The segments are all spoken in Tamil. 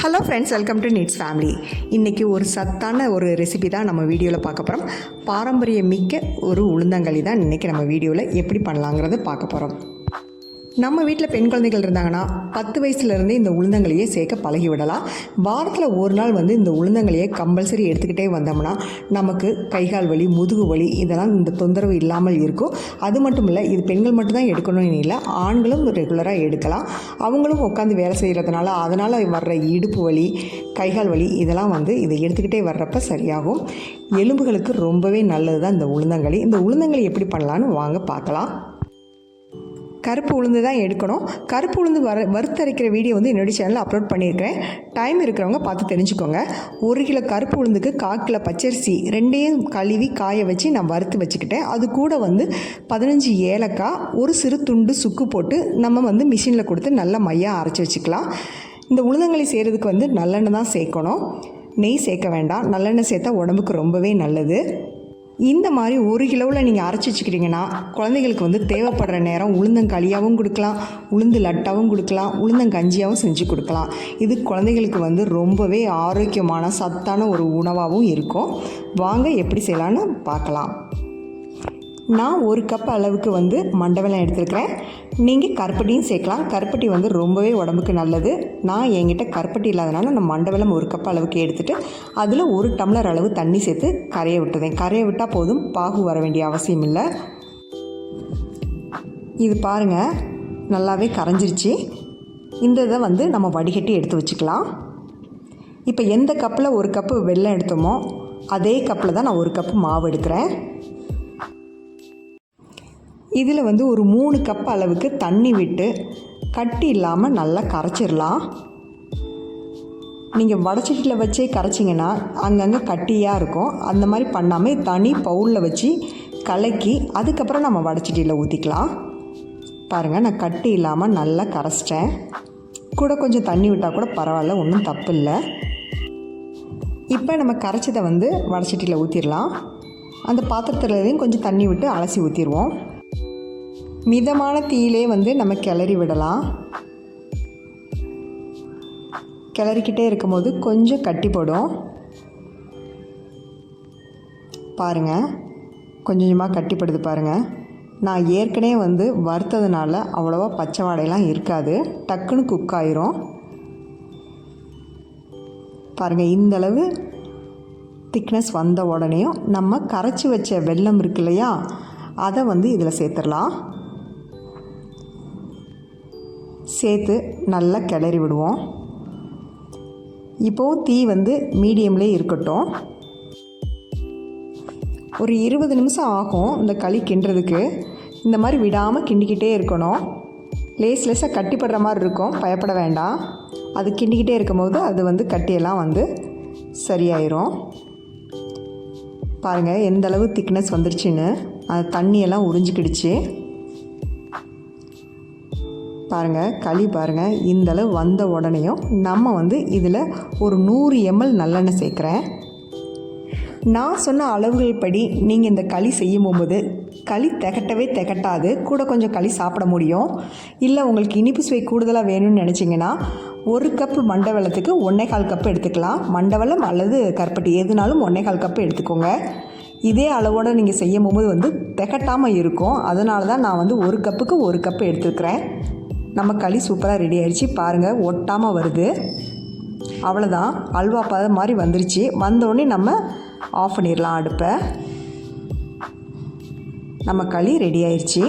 Hello friends welcome to Neets family இன்றைக்கி ஒரு சத்தான ஒரு ரெசிபி தான் நம்ம வீடியோவில் பார்க்க போகிறோம் பாரம்பரிய மிக்க ஒரு உளுந்தங்களி தான் இன்றைக்கி நம்ம வீடியோவில் எப்படி பண்ணலாங்கிறத பார்க்க போகிறோம் நம்ம வீட்டில் பெண் குழந்தைகள் இருந்தாங்கன்னா பத்து வயசுலேருந்தே இந்த உளுந்தங்களையே சேர்க்க பழகி விடலாம் வாரத்தில் ஒரு நாள் வந்து இந்த உளுந்தங்களையே கம்பல்சரி எடுத்துக்கிட்டே வந்தோம்னா நமக்கு கைகால் வலி முதுகு வலி இதெல்லாம் இந்த தொந்தரவு இல்லாமல் இருக்கும். அது மட்டும் இல்லை இது பெண்கள் மட்டும்தான் எடுக்கணும்னு இல்லை ஆண்களும் ரெகுலராக எடுக்கலாம். அவங்களும் உட்காந்து வேலை செய்கிறதுனால அதனால் வர்ற இடுப்பு வலி கைகால் வலி இதெல்லாம் வந்து இதை எடுத்துக்கிட்டே வர்றப்ப சரியாகும். எலும்புகளுக்கு ரொம்பவே நல்லது தான் இந்த உளுந்தங்களி. இந்த உளுந்தங்களி எப்படி பண்ணலான்னு வாங்க பார்க்கலாம். கருப்பு உளுந்து தான் எடுக்கணும். கருப்பு உளுந்து வர வறுத்தரைக்கிற வீடியோ வந்து என்னுடைய சேனலில் அப்லோட் பண்ணியிருக்கிறேன். டைம் இருக்கிறவங்க பார்த்து தெரிஞ்சுக்கோங்க. ஒரு கிலோ கருப்பு உளுந்துக்கு காக்கில் பச்சரிசி ரெண்டையும் கழுவி காய வச்சு நான் வறுத்து வச்சுக்கிட்டேன். அது கூட வந்து பதினஞ்சு ஏலக்காய் ஒரு சிறு துண்டு சுக்கு போட்டு நம்ம வந்து மிஷினில் கொடுத்து நல்லா மையாக அரைச்சி வச்சுக்கலாம். இந்த உளுந்தங்களி செய்கிறதுக்கு வந்து நல்லெண்ணெய் தான் சேர்க்கணும். நெய் சேர்க்க வேண்டாம். நல்லெண்ணெய் சேர்த்தா உடம்புக்கு ரொம்பவே நல்லது. இந்த மாதிரி ஒரு கிலோவில் நீங்கள் அரைச்சி வச்சுக்கிட்டிங்கன்னா குழந்தைகளுக்கு வந்து தேவைப்படுற நேரம் உளுந்தங்களியாகவும் கொடுக்கலாம் உளுந்து லட்டாவும் கொடுக்கலாம் உளுந்தங்கஞ்சியாகவும் செஞ்சு கொடுக்கலாம். இது குழந்தைகளுக்கு வந்து ரொம்பவே ஆரோக்கியமான சத்தான ஒரு உணவாகவும் இருக்கும். வாங்க எப்படி செய்யலான்னு பார்க்கலாம். நான் ஒரு கப் அளவுக்கு வந்து மண்டவெல்லாம் எடுத்துருக்கிறேன். நீங்கள் கருப்பட்டியும் சேர்க்கலாம். கருப்பட்டி வந்து ரொம்பவே உடம்புக்கு நல்லது. நான் என்கிட்ட கருப்பட்டி இல்லாதனால நான் மண்டவெல்லாம் ஒரு கப் அளவுக்கு எடுத்துகிட்டு அதில் ஒரு டம்ளர் அளவு தண்ணி சேர்த்து கரைய விட்டுதேன் கரைய விட்டால் போதும். பாகு வர வேண்டிய அவசியம் இல்லை. இது பாருங்கள் நல்லாவே கரைஞ்சிருச்சு. இந்த இதை வந்து நம்ம வடிகட்டி எடுத்து வச்சுக்கலாம். இப்போ எந்த கப்பில் ஒரு கப்பு வெள்ளம் எடுத்தோமோ அதே கப்பில் தான் நான் ஒரு கப்பு மாவு எடுக்கிறேன். இதில் வந்து ஒரு மூணு கப் அளவுக்கு தண்ணி விட்டு கட்டி இல்லாமல் நல்லா கரைச்சிடலாம் நீங்கள் வடச்சட்டியில் வச்சே கரைச்சிங்கன்னா அங்கங்கே கட்டியாக இருக்கும். அந்த மாதிரி பண்ணாமல் தனி பவுலில் வச்சு கலக்கி அதுக்கப்புறம் நம்ம வடச்சட்டியில் ஊற்றிக்கலாம் பாருங்கள் நான் கட்டி இல்லாமல் நல்லா கரைச்சிட்டேன். கூட கொஞ்சம் தண்ணி விட்டால் கூட பரவாயில்ல ஒன்றும் தப்பு இல்லை. இப்போ நம்ம கரைச்சதை வந்து வடச்சட்டியில் ஊற்றிடலாம் அந்த பாத்திரத்துலேயும் கொஞ்சம் தண்ணி விட்டு அலசி ஊற்றிடுவோம் மிதமான தீயிலே வந்து நம்ம கிளறி விடலாம். கிளறிக்கிட்டே இருக்கும்போது கொஞ்சம் கட்டிப்படும் பாருங்கள் கொஞ்சம் கொஞ்சமாக கட்டிப்படுது பாருங்கள் நான் ஏற்கனவே வந்து வறுத்ததுனால அவ்வளோவா பச்சை வாடையெல்லாம் இருக்காது. டக்குன்னு குக் ஆயிரும். பாருங்கள் இந்தளவு திக்னஸ் வந்த உடனேயும் நம்ம கரைச்சி வச்ச வெல்லம் இருக்கு இல்லையா அதை வந்து இதில் சேர்த்துடலாம். சேர்த்து நல்லா கிளறி விடுவோம். இப்போது தீ வந்து மீடியம்லேயே இருக்கட்டும். ஒரு இருபது நிமிஷம் ஆகும் இந்த களி கிண்டுறதுக்கு. இந்த மாதிரி விடாமல் கிண்டிக்கிட்டே இருக்கணும். லேஸ் லேஸாக கட்டிப்படுற மாதிரி இருக்கும். பயப்பட வேண்டாம். அது கிண்டிக்கிட்டே இருக்கும்போது அது வந்து கட்டியெல்லாம் வந்து சரியாயிரும். பாருங்கள் எந்த அளவு திக்னஸ் வந்துருச்சுன்னு. அந்த தண்ணியெல்லாம் உறிஞ்சிக்கிடுச்சு. பாருங்கள் களி பாருங்கள் இந்தளவு வந்த உடனேயும் நம்ம வந்து இதில் ஒரு நூறு எம்எல் நல்லெண்ணெய் சேர்க்குறேன். நான் சொன்ன அளவுகள் படி நீங்கள் இந்த களி செய்யும் போது களி திகட்டவே திகட்டாது கூட கொஞ்சம் களி சாப்பிட முடியும். இல்லை உங்களுக்கு இனிப்பு சுவை கூடுதலாக வேணும்னு நினச்சிங்கன்னா ஒரு கப்பு மண்டை வெள்ளத்துக்கு ஒன்றே கால் கப்பு எடுத்துக்கலாம். மண்டவெல்லம் அல்லது கருப்பட்டி எதுனாலும் ஒன்றே கால் கப்பு எடுத்துக்கோங்க. இதே அளவோடு நீங்கள் செய்யும் போது வந்து திகட்டாமல் இருக்கும். அதனால தான் நான் வந்து ஒரு கப்புக்கு ஒரு கப்பு எடுத்துக்கிறேன் நம்ம களி சூப்பராக ரெடி ஆகிடுச்சு பாருங்கள் ஒட்டாமல் வருது. அவ்வளோதான் அல்வா பத மாதிரி வந்துருச்சு. வந்தோடனே நம்ம ஆஃப் பண்ணிடலாம் அடுப்பை. நம்ம களி ரெடி ஆயிடுச்சு.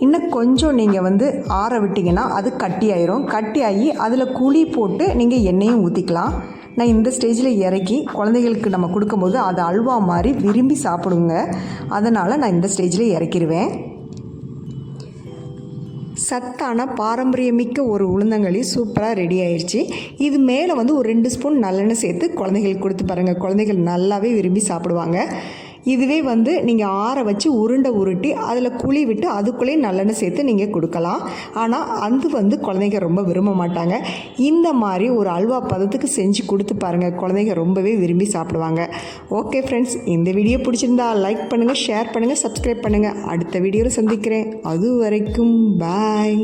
இன்னும் கொஞ்சம் நீங்கள் வந்து ஆற விட்டிங்கன்னா அது கட்டி ஆயிரும். கட்டி ஆகி அதில் குழி போட்டு நீங்கள் எண்ணெயும் ஊற்றிக்கலாம் நான் இந்த ஸ்டேஜில் இறக்கி குழந்தைகளுக்கு நம்ம கொடுக்கும்போது அது அல்வா மாதிரி விரும்பி சாப்பிடுங்க. அதனால் நான் இந்த ஸ்டேஜில் இறக்கிடுவேன் சத்தான பாரம்பரியமிக்க ஒரு உளுந்தங்களி சூப்பராக ரெடி ஆயிடுச்சு இது மேலே வந்து ஒரு ரெண்டு ஸ்பூன் நல்லெண்ணெய் சேர்த்து குழந்தைகளுக்கு கொடுத்து பாருங்கள் குழந்தைகள் நல்லாவே விரும்பி சாப்பிடுவாங்க. இதுவே வந்து நீங்கள் ஆற வச்சு உருண்டை உருட்டி அதில் குழி விட்டு அதுக்குள்ளேயே நல்லெண்ணெய் சேர்த்து நீங்கள் கொடுக்கலாம். ஆனால் அது வந்து குழந்தைங்க ரொம்ப விரும்ப மாட்டாங்க. இந்த மாதிரி ஒரு அல்வா பதத்துக்கு செஞ்சு கொடுத்து பாருங்கள் குழந்தைங்க ரொம்பவே விரும்பி சாப்பிடுவாங்க. ஓகே ஃப்ரெண்ட்ஸ் இந்த வீடியோ பிடிச்சிருந்தா லைக் பண்ணுங்கள் ஷேர் பண்ணுங்கள் சப்ஸ்கிரைப் பண்ணுங்கள் அடுத்த வீடியோவில் சந்திக்கிறேன். அது வரைக்கும் பாய்